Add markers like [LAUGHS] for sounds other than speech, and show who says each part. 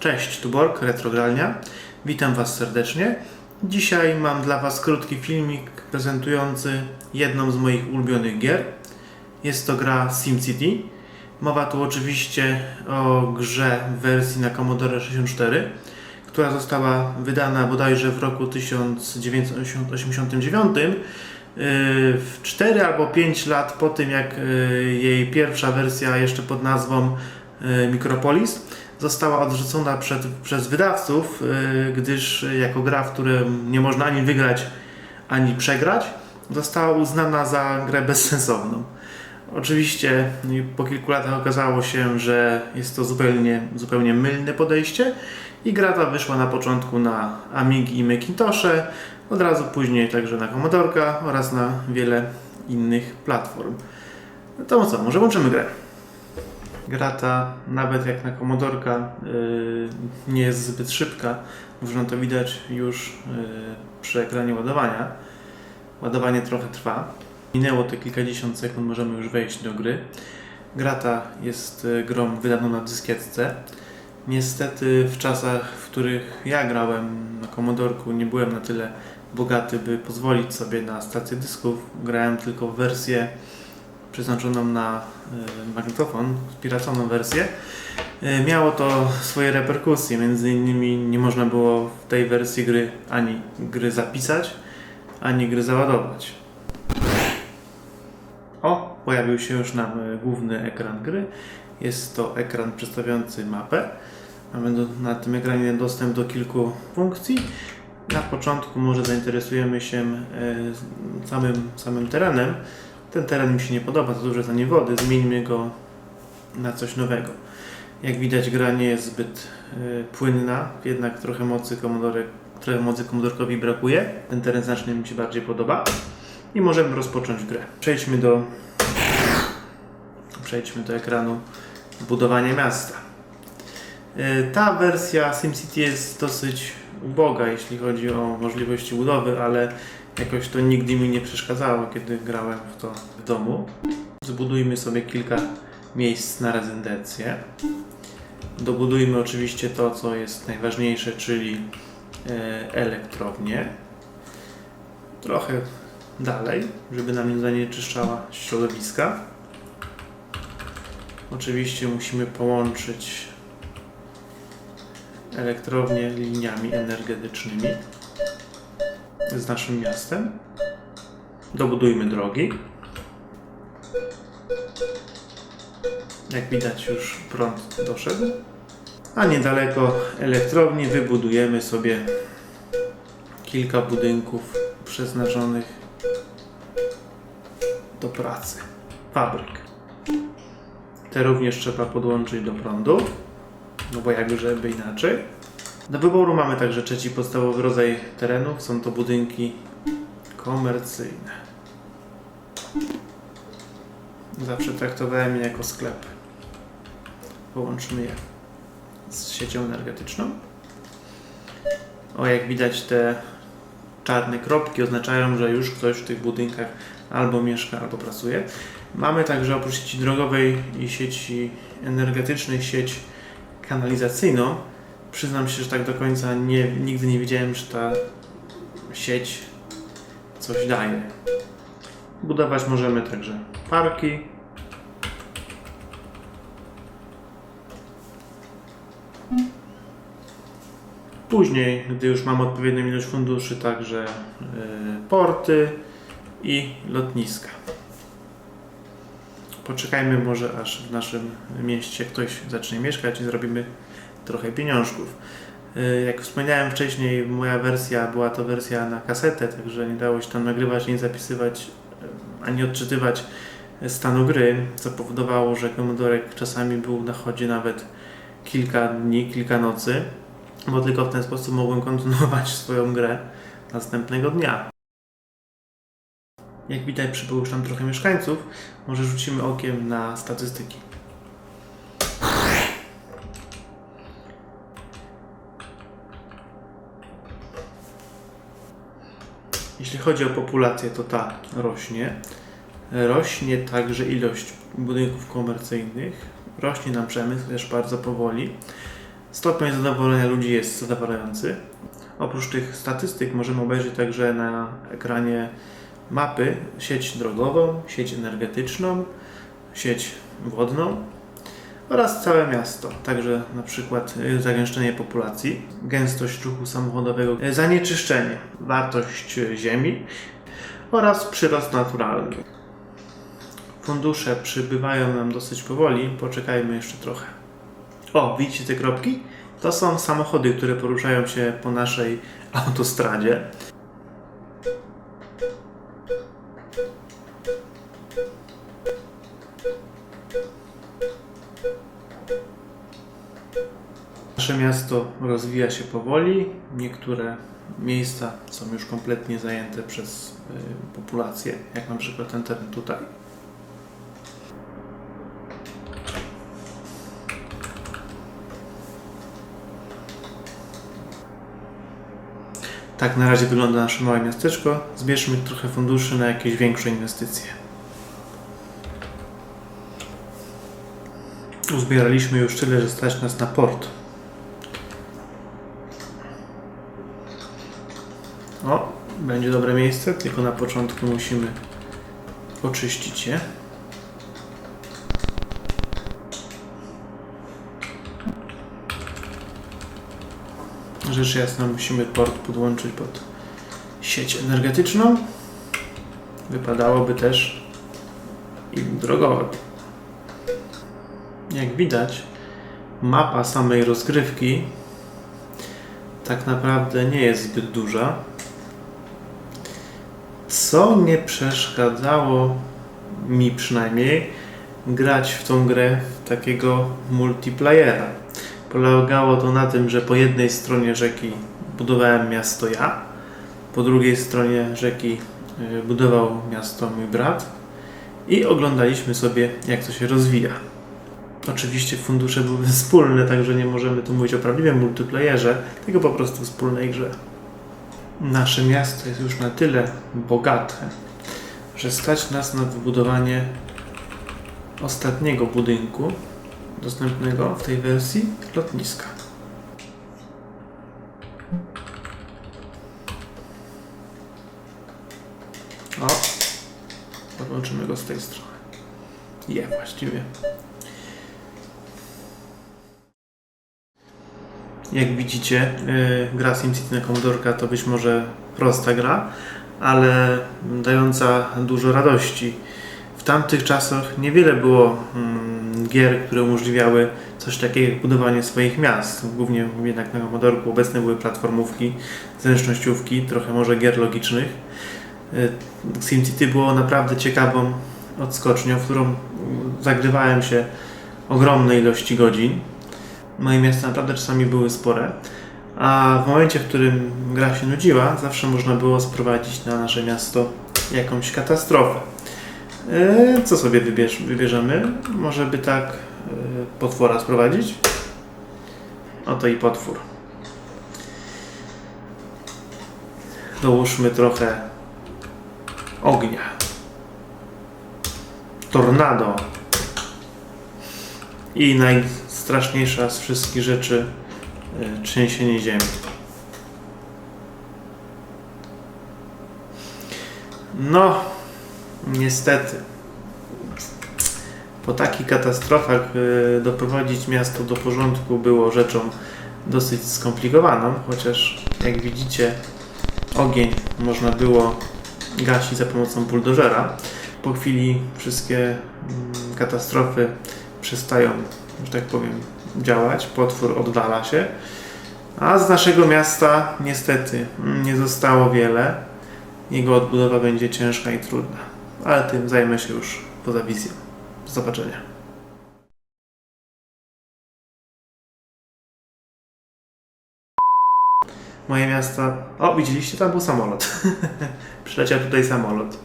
Speaker 1: Cześć, tu Borg, Retrogralnia. Witam Was serdecznie. Dzisiaj mam dla Was krótki filmik prezentujący jedną z moich ulubionych gier. Jest to gra SimCity. Mowa tu oczywiście o grze w wersji na Commodore 64, która została wydana bodajże w roku 1989, yy, w 4 albo 5 lat po tym, jak yy, jej pierwsza wersja jeszcze pod nazwą yy, Micropolis została odrzucona przed, przez wydawców, yy, gdyż jako gra, w której nie można ani wygrać, ani przegrać, została uznana za grę bezsensowną. Oczywiście po kilku latach okazało się, że jest to zupełnie, zupełnie mylne podejście i gra ta wyszła na początku na Amigi i Macintoshe, od razu później także na Commodorka oraz na wiele innych platform. No to co, może włączymy grę. Gra ta, nawet jak na Commodorka, yy, nie jest zbyt szybka. Można to widać już yy, przy ekranie ładowania. Ładowanie trochę trwa. Minęło te kilkadziesiąt sekund, możemy już wejść do gry. Gra ta jest y, grą wydaną na dyskietce. Niestety w czasach, w których ja grałem na Commodorku nie byłem na tyle bogaty, by pozwolić sobie na stację dysków. Grałem tylko w wersję przeznaczoną na y, magnetofon, spiraconą wersję. Y, Miało to swoje reperkusje, między innymi nie można było w tej wersji gry ani gry zapisać, ani gry załadować. O, pojawił się już nam y, główny ekran gry. Jest to ekran przedstawiający mapę. Mamy do, na tym ekranie dostęp do kilku funkcji. Na początku może zainteresujemy się e, samym, samym terenem. Ten teren mi się nie podoba, za duże stanie wody. Zmieńmy go na coś nowego. Jak widać gra nie jest zbyt e, płynna, jednak trochę mocy komodorek, trochę mocy komodorkowi brakuje. Ten teren znacznie mi się bardziej podoba. I możemy rozpocząć grę. Przejdźmy do przejdźmy do ekranu budowania miasta. E, Ta wersja SimCity jest dosyć uboga, jeśli chodzi o możliwości budowy, ale jakoś to nigdy mi nie przeszkadzało, kiedy grałem w to w domu. Zbudujmy sobie kilka miejsc na rezydencję. Dobudujmy oczywiście to, co jest najważniejsze, czyli e, elektrownię. Trochę dalej, żeby nam nie zanieczyszczała środowiska. Oczywiście musimy połączyć elektrownię liniami energetycznymi z naszym miastem. Dobudujmy drogi. Jak widać już prąd doszedł. A niedaleko elektrowni wybudujemy sobie kilka budynków przeznaczonych do pracy. Fabryk. Te również trzeba podłączyć do prądu, no bo jakby żeby inaczej. Do wyboru mamy także trzeci podstawowy rodzaj terenów. Są to budynki komercyjne. Zawsze traktowałem je jako sklepy. Połączymy je z siecią energetyczną. O, jak widać te czarne kropki oznaczają, że już ktoś w tych budynkach albo mieszka, albo pracuje. Mamy także oprócz sieci drogowej i sieci energetycznej sieć kanalizacyjną. Przyznam się, że tak do końca nie, nigdy nie wiedziałem, czy ta sieć coś daje. Budować możemy także parki. Później, gdy już mamy odpowiednią ilość funduszy, także y, porty i lotniska. Poczekajmy może aż w naszym mieście ktoś zacznie mieszkać i zrobimy trochę pieniążków. Y, Jak wspomniałem wcześniej, moja wersja była to wersja na kasetę, także nie dało się tam nagrywać, nie zapisywać y, ani odczytywać stanu gry, co powodowało, że Commodorek czasami był na chodzie nawet kilka dni, kilka nocy, bo tylko w ten sposób mogłem kontynuować swoją grę następnego dnia. Jak widać, przybyło już tam trochę mieszkańców. Może rzucimy okiem na statystyki. Jeśli chodzi o populację, to ta rośnie. Rośnie także ilość budynków komercyjnych. Rośnie nam przemysł, też bardzo powoli. Stopień zadowolenia ludzi jest zadowalający. Oprócz tych statystyk możemy obejrzeć także na ekranie mapy sieć drogową, sieć energetyczną, sieć wodną oraz całe miasto. Także na przykład y, zagęszczenie populacji, gęstość ruchu samochodowego, y, zanieczyszczenie, wartość y, ziemi oraz przyrost naturalny. Fundusze przybywają nam dosyć powoli, poczekajmy jeszcze trochę. O, widzicie te kropki? To są samochody, które poruszają się po naszej autostradzie. Nasze miasto rozwija się powoli. Niektóre miejsca są już kompletnie zajęte przez y, populację, jak na przykład ten teren tutaj. Tak na razie wygląda nasze małe miasteczko. Zbierzmy trochę funduszy na jakieś większe inwestycje. Uzbieraliśmy już tyle, że stać nas na port. O, będzie dobre miejsce, tylko na początku musimy oczyścić je. Rzecz jasna, musimy port podłączyć pod sieć energetyczną. Wypadałoby też im drogowod. Jak widać, mapa samej rozgrywki tak naprawdę nie jest zbyt duża. Co nie przeszkadzało mi przynajmniej grać w tą grę takiego multiplayera. Polegało to na tym, że po jednej stronie rzeki budowałem miasto ja, po drugiej stronie rzeki y, budował miasto mój brat i oglądaliśmy sobie, jak to się rozwija. Oczywiście fundusze były wspólne, także nie możemy tu mówić o prawdziwym multiplayerze, tylko po prostu wspólnej grze. Nasze miasto jest już na tyle bogate, że stać nas na wybudowanie ostatniego budynku dostępnego w tej wersji lotniska. O, podłączymy go z tej strony. Je, właściwie. Jak widzicie, yy, gra SimCity na Commodorka to być może prosta gra, ale dająca dużo radości. W tamtych czasach niewiele było mm, gier, które umożliwiały coś takiego jak budowanie swoich miast. Głównie jednak na Commodorku obecne były platformówki, zręcznościówki, trochę może gier logicznych. Y, SimCity było naprawdę ciekawą odskocznią, w którą mm, zagrywałem się ogromne ilości godzin. Moje miasta naprawdę czasami były spore, a w momencie, w którym gra się nudziła, zawsze można było sprowadzić na nasze miasto jakąś katastrofę. E, Co sobie wybierz, wybierzemy? Może by tak e, potwora sprowadzić? Oto i potwór. Dołóżmy trochę ognia. Tornado. I najstraszniejsza z wszystkich rzeczy e, trzęsienie ziemi. No, niestety. Po takich katastrofach e, doprowadzić miasto do porządku było rzeczą dosyć skomplikowaną, chociaż jak widzicie ogień można było gasić za pomocą buldożera. Po chwili wszystkie mm, katastrofy przestają, że tak powiem, działać, potwór oddala się, a z naszego miasta niestety nie zostało wiele. Jego odbudowa będzie ciężka i trudna, ale tym zajmę się już poza wizją. Do zobaczenia. Moje miasto. O, widzieliście, tam był samolot. [LAUGHS] Przyleciał tutaj samolot.